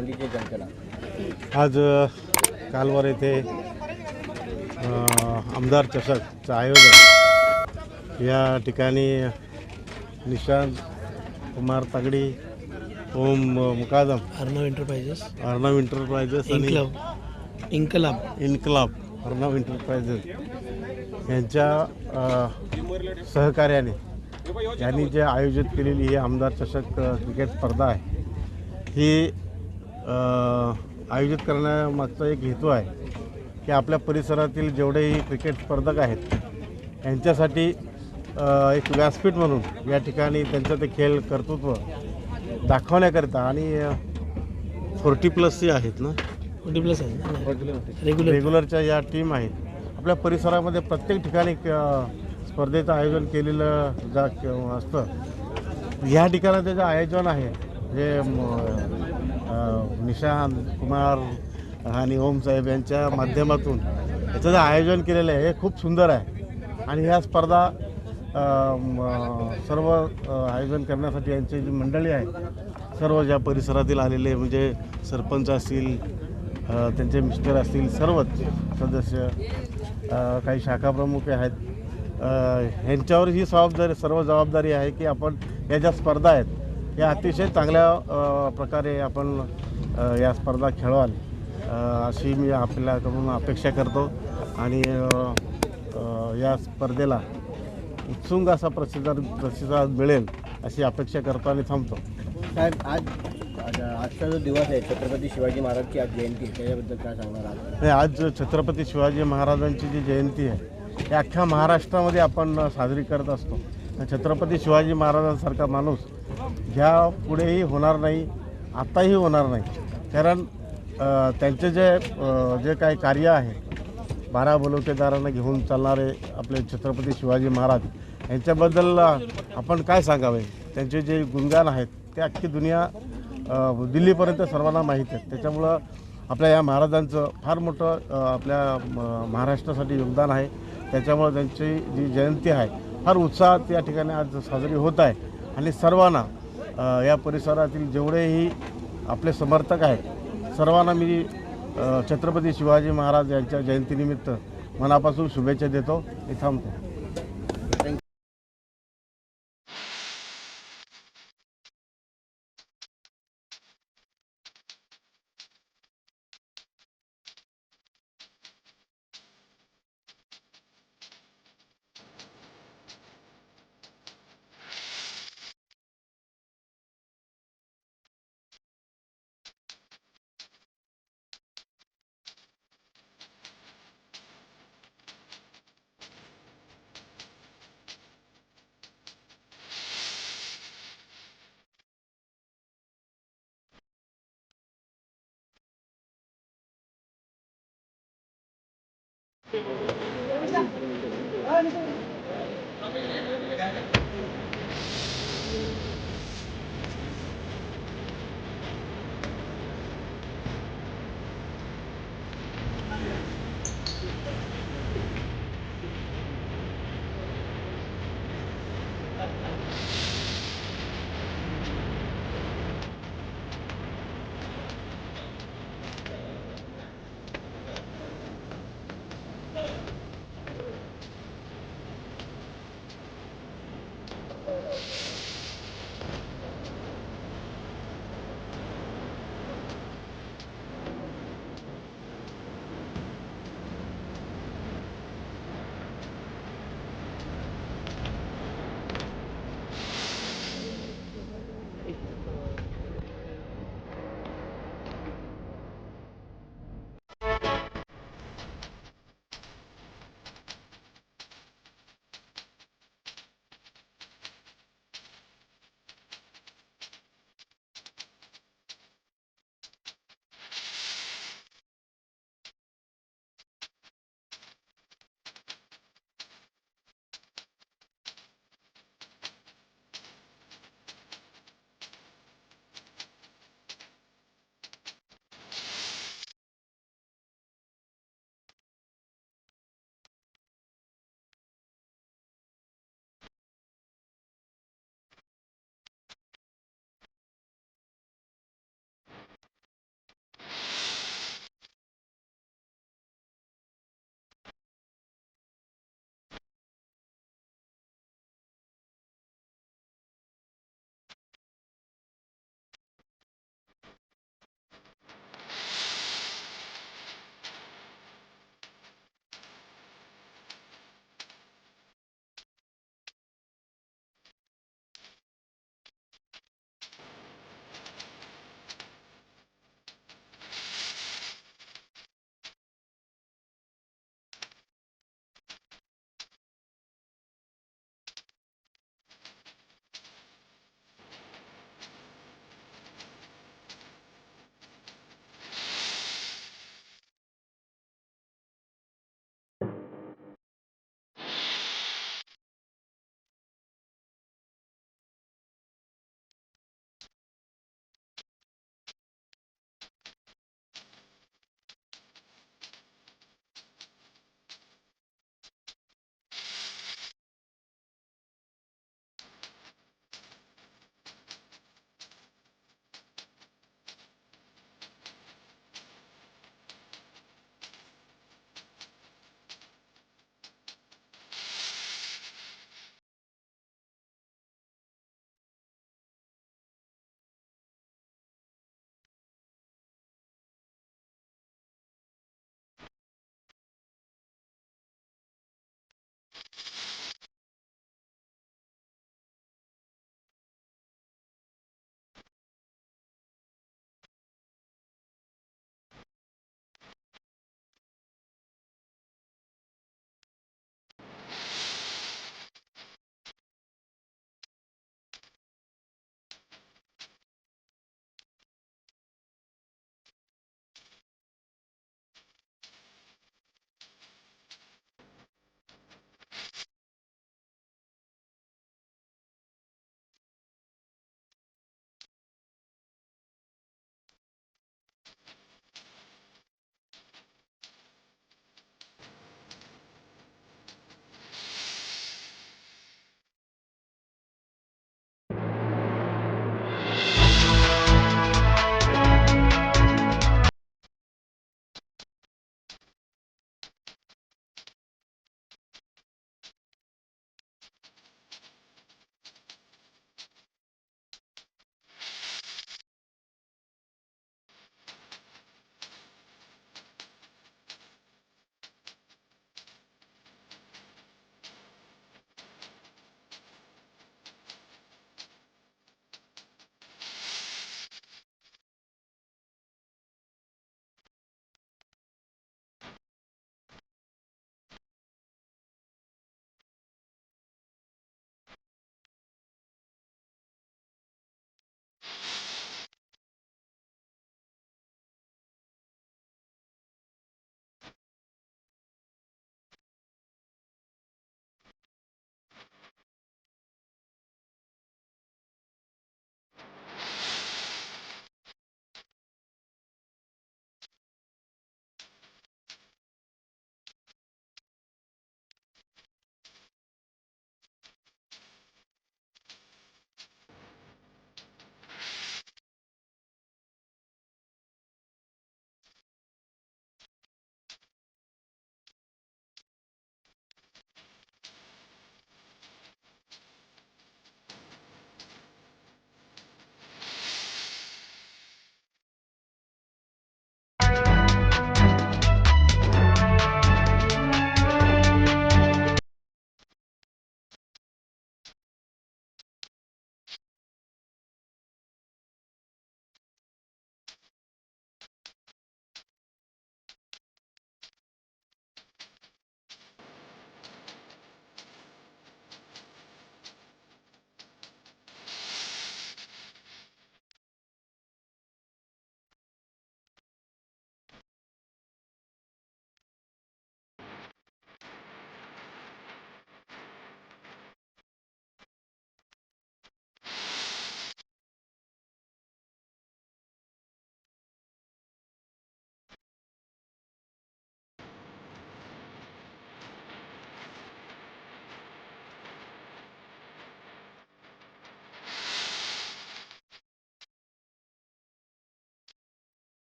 आज कालवार येथे आमदार चषकचं आयोजन. या ठिकाणी निशांत कुमार तागडी ओम मुकादम अर्णव एंटरप्राइजेस अर्णव एंटरप्राइजेस आणि इन्कलाब इन्कलाब अर्णव एंटरप्राइजेस यांच्या सहकार्याने यांनी जे आयोजित केलेली ही आमदार चषक क्रिकेट स्पर्धा आहे ही आयोजित करण्यामागचा एक हेतू आहे की आपल्या परिसरातील जेवढेही क्रिकेट स्पर्धक आहेत यांच्यासाठी एक व्यासपीठ म्हणून या ठिकाणी त्यांचं ते खेळ कर्तृत्व दाखवण्याकरिता आणि फोर्टी प्लसची आहेत ना? फोर्टी प्लस आहे रेग्युलर रेग्युलरच्या या टीम आहेत. आपल्या परिसरामध्ये प्रत्येक ठिकाणी स्पर्धेचं आयोजन केलेलं जा क- असतं. या ठिकाणी त्याचं आयोजन आहे जे म, निशांत कुमार आणि ओम साहेब यांच्या माध्यमातून याचं जे आयोजन केलेलं आहे हे खूप सुंदर आहे. आणि ह्या स्पर्धा सर्व आयोजन करण्यासाठी यांची जी मंडळी आहे सर्व ज्या परिसरातील आलेले म्हणजे सरपंच असतील त्यांचे मिस्टर असतील सर्वच सदस्य काही शाखा प्रमुख आहेत. ह्यांच्यावर ही जबाबदारी सर्व जबाबदारी आहे की आपण या ज्या स्पर्धा आहेत या अतिशय चांगल्या प्रकारे आपण या स्पर्धा खेळवाल अशी मी आपल्याकडून अपेक्षा करतो. आणि या स्पर्धेला उत्सुंग असा प्रतिसाद प्रतिसाद मिळेल अशी अपेक्षा करतो आणि थांबतो. साहेब आज आज- आजचा जो दिवस आहे छत्रपती शिवाजी महाराजची आज जयंती आहे, त्याच्याबद्दल काय सांगणार आहात? नाही, आज छत्रपती शिवाजी महाराजांची जी जयंती आहे ही अख्ख्या महाराष्ट्रामध्ये आपण साजरी करत असतो. छत्रपती शिवाजी महाराजांसारखा माणूस ह्या पुढेही होणार नाही आत्ताही होणार नाही. कारण त्यांचे जे जे काही कार्य आहे बारा बलुकेदारांना घेऊन चालणारे आपले छत्रपती शिवाजी महाराज यांच्याबद्दल आपण काय सांगावे? त्यांचे जे गुणगान आहेत ते अख्खी दुनिया दिल्लीपर्यंत सर्वांना माहीत आहेत त्याच्यामुळं आपल्या या महाराजांचं फार मोठं आपल्या म- महाराष्ट्रासाठी योगदान आहे. त्याच्यामुळं त्यांची जी जयंती आहे फार उत्साहात या ठिकाणी आज साजरी होत आहे. आणि सर्वांना या परिसरातील जेवढेही आपले समर्थक आहेत सर्वांना मी छत्रपती शिवाजी महाराज यांच्या जयंतीनिमित्त मनापासून शुभेच्छा देतो. हे थांबतो. 아니